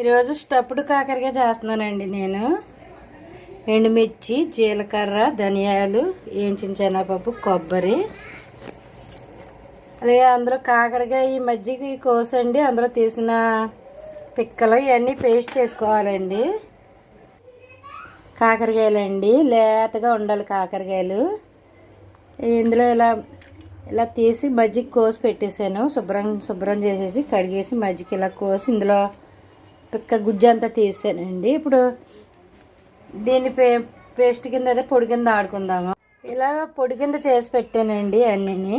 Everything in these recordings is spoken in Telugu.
ఈరోజు స్టప్పుడు కాకరకాయ చేస్తున్నానండి నేను. ఎండుమిర్చి జీలకర్ర ధనియాలు వేయించిన శనగపప్పు కొబ్బరి. అలాగే అందులో కాకరకాయ ఈ మజ్జిగ కోసండి అందులో తీసిన పిక్కలు ఇవన్నీ పేస్ట్ చేసుకోవాలండి. కాకరకాయలండి లేతగా ఉండాలి కాకరకాయలు. ఇందులో ఇలా ఇలా తీసి మజ్జిగ కోసి పెట్టేశాను. శుభ్రం శుభ్రం చేసేసి కడిగేసి మజ్జిగ ఇలా కోసి ఇందులో పిక్క గుజ్జు అంతా తీసానండి. ఇప్పుడు దీన్ని పే పేస్ట్ కింద అదే పొడి కింద ఆడుకుందాము? ఇలా పొడి కింద చేసి పెట్టానండి అన్నీ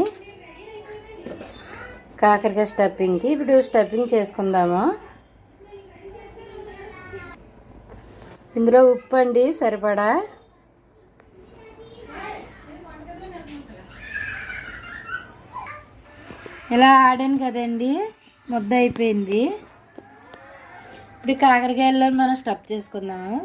కాకరకాయ స్టఫింగ్కి ఇప్పుడు స్టఫింగ్ చేసుకుందాము? ఇందులో ఉప్పు అండి సరిపడా? ఇలా ఆడాను కదండి ముద్ద అయిపోయింది. ఇప్పుడు ఈ మనం స్టఫ్ చేసుకుందాము.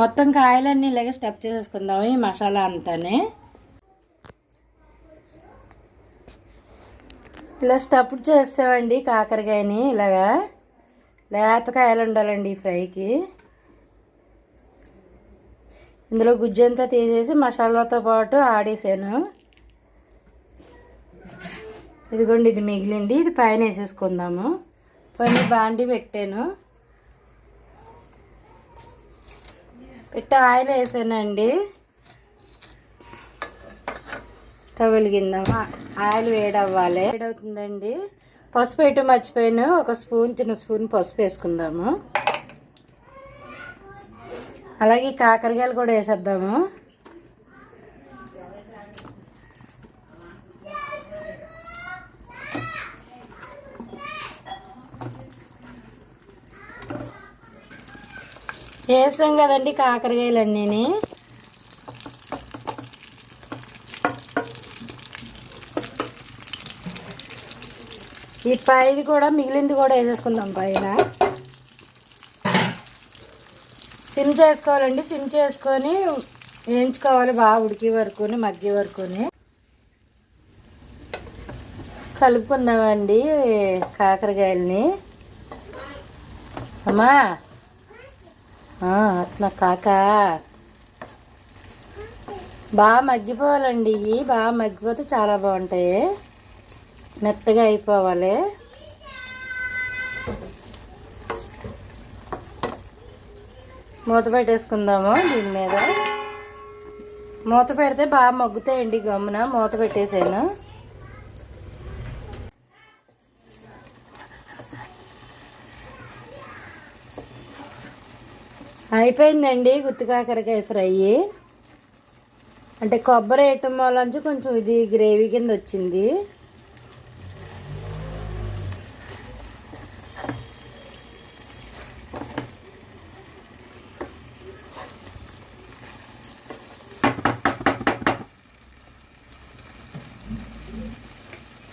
మొత్తం కాయలన్నీ ఇలాగే స్టెప్ చేసేసుకుందాము ఈ మసాలా అంతానే. ఇలా స్టఫ్ చేస్తామండి కాకరకాయని ఇలాగా. లేతకాయలు ఉండాలండి ఈ ఫ్రైకి. ఇందులో గుజ్జంతా తీసేసి మసాలాతో పాటు ఆడేసాను. ఇదిగోండి ఇది మిగిలింది. ఇది పైన వేసేసుకుందాము. పైన బాండి పెట్టాను. పెట్టి ఆయిల్ వేసానండి. స్టవ్ వెలిగిందాం ఆయిల్ వేడవ్వాలి. వేడవుతుందండి. పసుపు వేయటం మర్చిపోయాను? ఒక స్పూన్ చిన్న స్పూన్ పసుపు వేసుకుందాము. అలాగే కాకరకాయలు కూడా వేసేద్దాము. వేసాం కదండి కాకరకాయలు అన్నీని ఈ పైది కూడా మిగిలింది కూడా వేసేసుకుందాం పైన. సిమ్ చేసుకోవాలండి. సిమ్ చేసుకొని వేయించుకోవాలి బాగా ఉడికి వరకుని మగ్గి వరకుని. కలుపుకుందామండి కాకరకాయలని. అమ్మా. ఆ, అట్లా కాక. బాగా మగ్గిపోవాలండి. ఇవి బాగా మగ్గిపోతే చాలా బాగుంటాయి. మెత్తగా అయిపోవాలి. మూత పెట్టేసుకుందాము దీని మీద. మూత పెడితే బాగా మగ్గుతాయండి గమ్మున. మూత పెట్టేసాను. అయిపోయిందండి గుత్తి కాకరకాయ ఫ్రై. అంటే కొబ్బరి వేయటం వల్ల కొంచెం ఇది గ్రేవీ కింద వచ్చింది.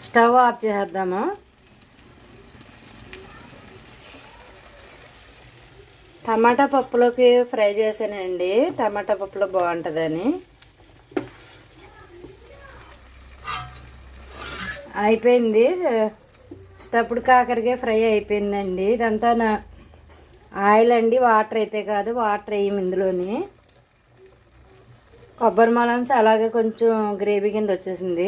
స్టవ్ ఆఫ్ చేసేద్దాము. టమాటా పప్పులోకి ఫ్రై చేశానండి టమాటా పప్పులో బాగుంటుందని. అయిపోయింది. స్టప్పుడు కాకరకాయ ఫ్రై అయిపోయిందండి. ఇదంతా నా ఆయిల్ అండి వాటర్ అయితే కాదు వాటర్ వేయం ఇందులోని. కొబ్బరి మలంచి అలాగే కొంచెం గ్రేవీ కింద వచ్చేసింది.